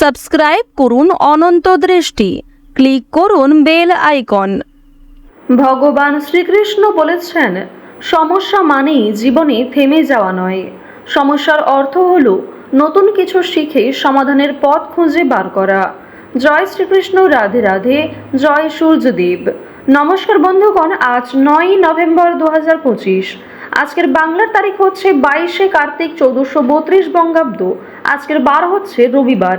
Subscribe করুন অনন্ত দৃষ্টি। Click করুন বেল আইকন। ভগবান শ্রীকৃষ্ণ বলেছেন, সমস্যা মানেই জীবনে থেমে যাওয়া নয়। সমস্যার অর্থ হল, নতুন কিছু শিখে সমাধানের পথ খুঁজে বার করা। জয় শ্রীকৃষ্ণ, রাধে রাধে, জয় সূর্যদেব। নমস্কার বন্ধুগণ, আজ নয় নভেম্বর দু পঁচিশ। আজকের বাংলার তারিখ হচ্ছে বাইশে কার্তিক চৌদ্দশো বত্রিশ বঙ্গাব্দ। আজকের বার হচ্ছে রবিবার।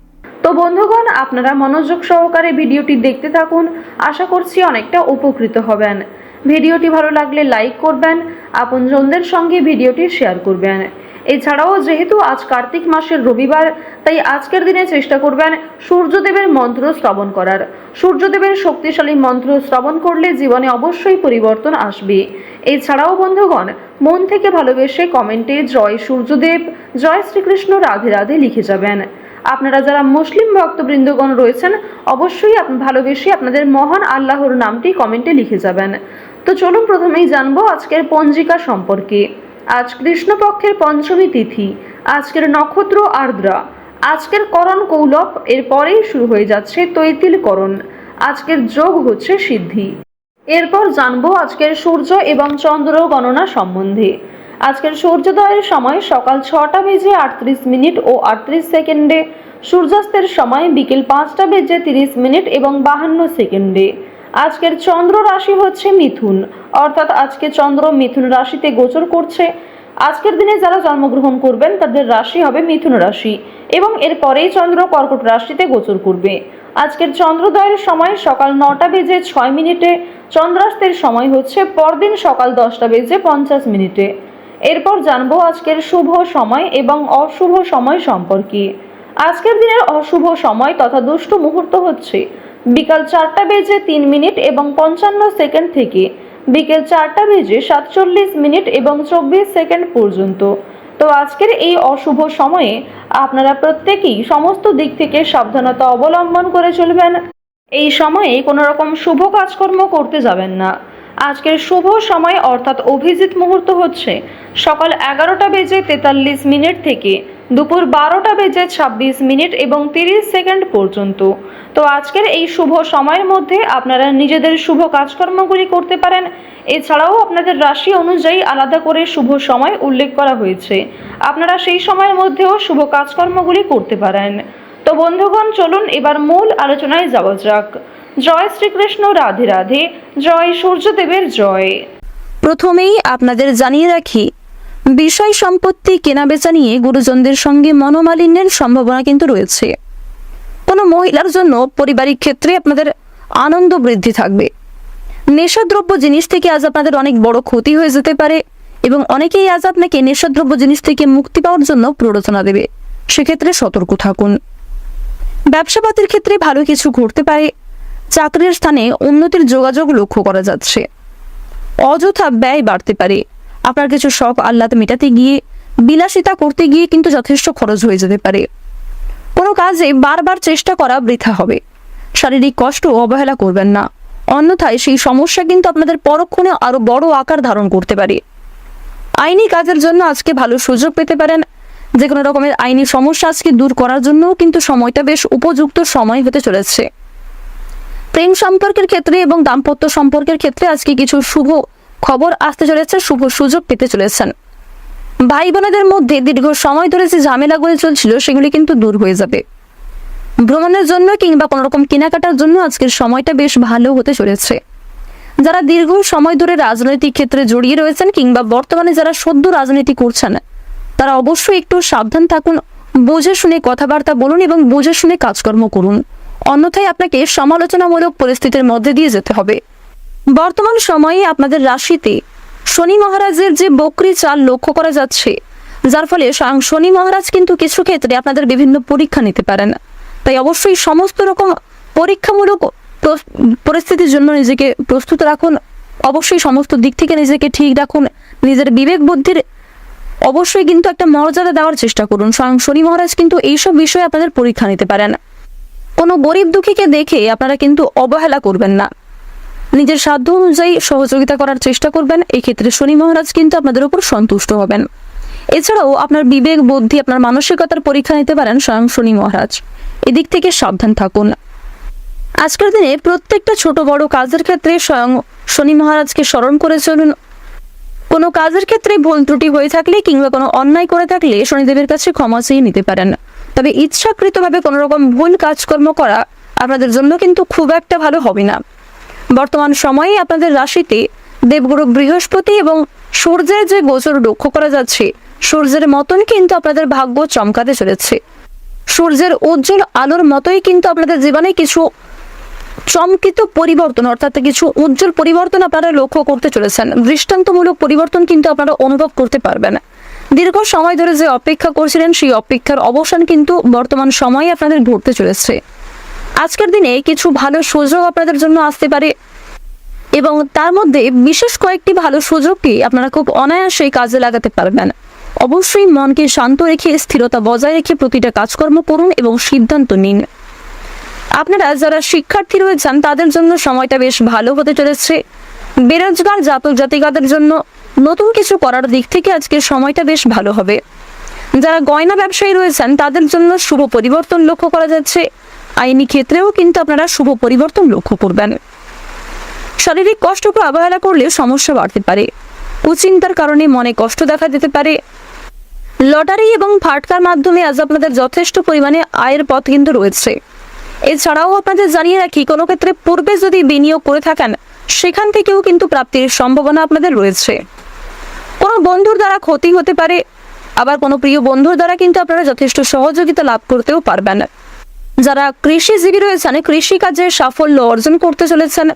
তো বন্ধুগণ, আপনারা মনোযোগ সহকারে ভিডিওটি দেখতে থাকুন। আশা করছি অনেকটা উপকৃত হবেন। ভিডিওটি ভালো লাগলে লাইক করবেন, আপনজনদের সঙ্গে ভিডিওটি শেয়ার করবেন। এছাড়াও যেহেতু আজ কার্তিক মাসের রবিবার, তাই আজকের দিনে চেষ্টা করবেন সূর্যদেবের মন্ত্র শ্রবণ করার। সূর্যদেবের শক্তিশালী মন্ত্র শ্রবণ করলে জীবনে অবশ্যই পরিবর্তন আসবে। এছাড়াও বন্ধুগণ, মন থেকে ভালোবেসে কমেন্টে জয় সূর্যদেব, জয় শ্রীকৃষ্ণ, রাধে রাধে লিখে যাবেন। আপনারা যারা মুসলিম ভক্তবৃন্দগণ রয়েছেন, অবশ্যই ভালোবেসে আপনাদের মহান আল্লাহর নামটি কমেন্টে লিখে যাবেন। তো চলুন প্রথমেই জানব আজকের পঞ্জিকা সম্পর্কে। আজ কৃষ্ণপক্ষের পঞ্চমী তিথি, আজকের নক্ষত্র আর্দ্রা। আজকের করণ কৌলভ এর পরেই শুরু হয়ে যাচ্ছে তৈতিল করণ আজকের যোগ হচ্ছে সিদ্ধি। এরপর জানব আজকের সূর্য এবং চন্দ্র গণনা সম্বন্ধে। আজকের সূর্যোদয়ের সময় সকাল ছটা বেজে আটত্রিশ মিনিট ও আটত্রিশ সেকেন্ডে, সূর্যাস্তের সময় বিকেল পাঁচটা বেজে তিরিশ মিনিট এবং বাহান্ন সেকেন্ডে। আজকের চন্দ্র রাশি হচ্ছে মিথুন, অর্থাৎ আজকে চন্দ্র মিথুন রাশিতে গোচর করছে। আজকের দিনে যারা জন্মগ্রহণ করবেন, তাদের রাশি হবে মিথুন রাশি এবং এরপরেই চন্দ্র কর্কট রাশিতে গোচর করবে। আজকের চন্দ্রোদয়ের সময় সকাল নটা বেজে ছয় মিনিটে, চন্দ্রাস্তের সময় হচ্ছে পরদিন সকাল দশটা বেজে পঞ্চাশ মিনিটে। এরপর জানব আজকের শুভ সময় এবং অশুভ সময় সম্পর্কে। আজকের দিনের অশুভ সময় তথা দুষ্ট মুহূর্ত হচ্ছে বিকাল চারটা বেজে তিন মিনিট এবং পঞ্চান্ন সেকেন্ড থেকে বিকেল চারটা বেজে সাতচল্লিশ মিনিট এবং চব্বিশ সেকেন্ড পর্যন্ত। তো আজকের এই অশুভ সময়ে আপনারা প্রত্যেকেই সমস্ত দিক থেকে সাবধানতা অবলম্বন করে চলবেন। এই সময়ে কোনো রকম শুভ কাজকর্ম করতে যাবেন না। আজকের শুভ সময় অর্থাৎ অভিজিৎ মুহূর্ত হচ্ছে সকাল এগারোটা বেজে তেতাল্লিশ মিনিট থেকে দুপুর বারোটা বেজে ছাব্বিশ মিনিট এবং তিরিশ সেকেন্ড পর্যন্ত। তো আজকের এই শুভ সময়ের মধ্যে আপনারা নিজেদের শুভ কাজকর্মগুলি করতে পারেন। এছাড়াও আপনাদের রাশি অনুযায়ী আলাদা করে শুভ সময় উল্লেখ করা হয়েছে। আপনারা সেই সময়ের মধ্যেও শুভ কাজকর্মগুলি করতে পারেন। তো বন্ধুগণ, চলুন এবার মূল আলোচনায় যাওয়া যাক। জয় শ্রীকৃষ্ণ, রাধে রাধে, জয় সূর্যদেবের জয়। প্রথমেই আপনাদের জানিয়ে রাখি, বিষয় সম্পত্তি কেনাবেচা নিয়ে গুরুজনদের সঙ্গে মনোমালিন্যের সম্ভাবনা কিন্তু রয়েছে। কোনো মহিলার জন্য পারিবারিক ক্ষেত্রে আপনাদের আনন্দ বৃদ্ধি থাকবে। নেশাদ্রব্য জিনিস থেকে আজ আপনাদের অনেক বড় ক্ষতি হয়ে যেতে পারে এবং অনেকেই আজ আপনাকে নেশাদ্রব্য জিনিস থেকে মুক্তি পাওয়ার জন্য প্ররোচনা দেবে। সেক্ষেত্রে সতর্ক থাকুন। ব্যবসাপাতির ক্ষেত্রে ভালো কিছু ঘটতে পারে চাকরির স্থানে উন্নতির যোগাযোগ লক্ষ্য করা যাচ্ছে। অযথা ব্যয় বাড়তে পারে। আপনার কিছু শখ আহ্লাদ মেটাতে গিয়ে, বিলাসিতা করতে গিয়ে কিন্তু যথেষ্ট খরচ হয়ে যেতে পারে। কোনো কাজে বারবার চেষ্টা করা বৃথা হবে। শারীরিক কষ্ট অবহেলা করবেন না। অন্যথায় সেই সমস্যা কিন্তু আপনাদের পরক্ষণে আরও বড় আকার ধারণ করতে পারে। আইনি কাজের জন্য আজকে ভালো সুযোগ পেতে পারেন। যে কোনো রকমের আইনি সমস্যা আজকে দূর করার জন্যও কিন্তু সময়টা বেশ উপযুক্ত সময় হতে চলেছে। প্রেম সম্পর্কের ক্ষেত্রে এবং দাম্পত্য সম্পর্কের ক্ষেত্রে আজকে কিছু শুভ খবর আসতে চলেছে, শুভ সুযোগ পেতে চলেছেন। ভাই বোনেদের মধ্যে দীর্ঘ সময় ধরে যে ঝামেলাগুলি চলছিল, সেগুলি কিন্তু দূর হয়ে যাবে। ভ্রমণের জন্য কিংবা কোনো রকম কেনাকাটার জন্য আজকের সময়টা বেশ ভালো হতে চলেছে। যারা দীর্ঘ সময় ধরে রাজনৈতিক ক্ষেত্রে জড়িয়ে রয়েছেন কিংবা বর্তমানে যারা সদ্য রাজনীতি করছেন, তারা অবশ্যই একটু সাবধান থাকুন, বুঝে শুনে কথাবার্তা বলুন এবং বুঝে শুনে কাজকর্ম করুন। অন্যথায় আপনাকে সমালোচনামূলক পরিস্থিতির মধ্যে দিয়ে যেতে হবে। বর্তমান সময়ে আপনাদের রাশিতে শনি মহারাজের যে বকরি চাল লক্ষ্য করা যাচ্ছে, যার ফলে স্বয়ং শনি মহারাজ কিন্তু কিছু ক্ষেত্রে আপনাদের বিভিন্ন পরীক্ষা নিতে পারেন। তাই অবশ্যই সমস্ত রকম পরীক্ষামূলক পরিস্থিতির জন্য নিজেকে প্রস্তুত রাখুন। অবশ্যই সমস্ত দিক থেকে নিজেকে ঠিক রাখুন। নিজের বিবেক বুদ্ধির অবশ্যই কিন্তু একটা মর্যাদা দেওয়ার চেষ্টা করুন। স্বয়ং শনি মহারাজ কিন্তু এইসব বিষয়ে আপনাদের পরীক্ষা নিতে পারেন। কোনো গরিব দুঃখীকে দেখে আপনারা কিন্তু অবহেলা করবেন না। নিজের সাধ্য অনুযায়ী সহযোগিতা করার চেষ্টা করবেন। এই ক্ষেত্রে শনি মহারাজ কিন্তু আপনাদের উপর সন্তুষ্ট হবেন। এছাড়াও আপনার বিবেক, বুদ্ধি, আপনার মানসিকতার পরীক্ষা নিতে পারেন স্বয়ং শনি মহারাজ। এদিক থেকে সাবধান থাকুন। আজকের দিনে প্রত্যেকটা ছোট বড় কাজের ক্ষেত্রে স্বয়ং শনি মহারাজকে স্মরণ করে চলুন। কোনো কাজের ক্ষেত্রে ভুল ত্রুটি হয়ে থাকলে কিংবা কোনো অন্যায় করে থাকলে শনিদেবের কাছে ক্ষমা চেয়ে নিতে পারেন। তবে ইচ্ছাকৃতভাবে কোনো রকম ভুল কাজকর্ম করা আপনাদের জন্য কিন্তু খুব একটা ভালো হবে না। বর্তমান সময়ে আপনাদের রাশিতে দেবগুরু বৃহস্পতি এবং সূর্যের যে গোচর লক্ষ্য করা যাচ্ছে, সূর্যের মতন কিন্তু আপনাদের ভাগ্য চমকাতে চলেছে। সূর্যের উজ্জ্বল আলোর মতোই কিন্তু আপনাদের জীবনে কিছু চমকিত পরিবর্তন অর্থাৎ কিছু উজ্জ্বল পরিবর্তন আপনারা লক্ষ্য করতে চলেছেন। দৃষ্টান্তমূলক পরিবর্তন কিন্তু আপনারা অনুভব করতে পারবেন। দীর্ঘ সময় ধরে যে অপেক্ষা করছিলেন, সেই অপেক্ষার অবসান কিন্তু বর্তমান সময়ে আপনাদের ঘটতে চলেছে। আজকের দিনে কিছু ভালো সুযোগ আপনাদের জন্য আসতে পারে এবং তার মধ্যে বিশেষ কয়েকটি ভালো সুযোগকে আপনারা খুব অনায়াসে কাজে লাগাতে পারবেন। অবশ্যই মনকে শান্ত রেখে, স্থিরতা বজায় রেখে প্রতিটা কাজকর্ম করুন এবং সিদ্ধান্ত নিন। আপনারা যারা শিক্ষার্থী রয়েছেন, তাদের জন্য সময়টা বেশ ভালো হতে চলেছে। বেরোজগার জাতক জাতিকাদের জন্য নতুন কিছু করার দিক থেকে আজকের সময়টা বেশ ভালো হবে। যারা গয়না ব্যবসায়ী রয়েছেন, তাদের জন্য শুভ পরিবর্তন লক্ষ্য করা যাচ্ছে। আইনি ক্ষেত্রেও কিন্তু আপনারা শুভ পরিবর্তন লক্ষ্য করবেন। শারীরিক কষ্ট কষ্টকে অবহেলা করলে সমস্যা বাড়তে পারে। কুচিন্তার কারণে মনে কষ্ট দেখা দিতে পারে। লটারি এবং ফাটকার মাধ্যমে আজ আপনাদের যথেষ্ট পরিমাণে আয়ের পথ কিন্তু রয়েছে। এছাড়াও আপনাদের জানিয়ে রাখি, কোনো ক্ষেত্রে পূর্বে যদি বিনিয়োগ করে থাকেন সেখান থেকেও কিন্তু প্রাপ্তির সম্ভাবনা আপনাদের রয়েছে। কোনো বন্ধুর দ্বারা ক্ষতি হতে পারে, আবার কোনো প্রিয় বন্ধুর দ্বারা কিন্তু আপনারা যথেষ্ট সহযোগিতা লাভ করতেও পারবেন। যারা কৃষিজীবী রয়েছেন, কৃষিকাজে সাফল্য অর্জন করতে চলেছেন,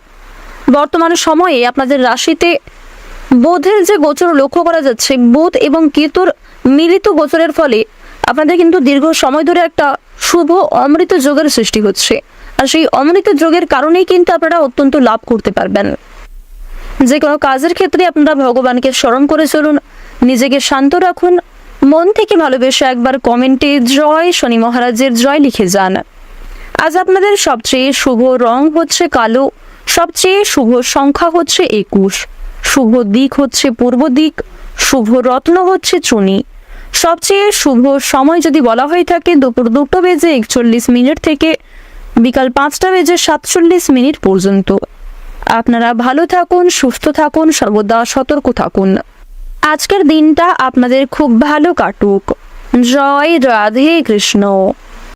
বর্তমান সময়ে আপনাদের রাশিতে বোধের যে গোচর লক্ষ্য করা যাচ্ছে, বোধ এবং কেতুর মিলিত গোচরের ফলে আপনাদের কিন্তু দীর্ঘ সময় ধরে একটা শুভ অমৃত যোগের সৃষ্টি হচ্ছে। আর সেই অমৃত যোগের কারণেই কিন্তু আপনারা অত্যন্ত লাভ করতে পারবেন। যে কোনো কাজের ক্ষেত্রে আপনারা ভগবানকে স্মরণ করে চলুন, নিজেকে শান্ত রাখুন, মন থেকে ভালোবেসে একবার কমেন্টে জয়, শনি মহারাজের জয় লিখে যান। আজ আপনাদের সবচেয়ে শুভ রং হচ্ছে কালো, সবচেয়ে শুভ সংখ্যা হচ্ছে একুশ। শুভ দিক হচ্ছে পূর্ব দিক, শুভ রত্ন হচ্ছে চুনি। সবচেয়ে শুভ সময় যদি বলা হয়ে থাকে, দুপুর দুটো বেজে একচল্লিশ মিনিট থেকে বিকাল পাঁচটা বেজে সাতচল্লিশ মিনিট পর্যন্ত। আপনারা ভালো থাকুন, সুস্থ থাকুন, সর্বদা সতর্ক থাকুন। আজকের দিনটা আপনাদের খুব ভালো কাটুক। জয় রাধে কৃষ্ণ।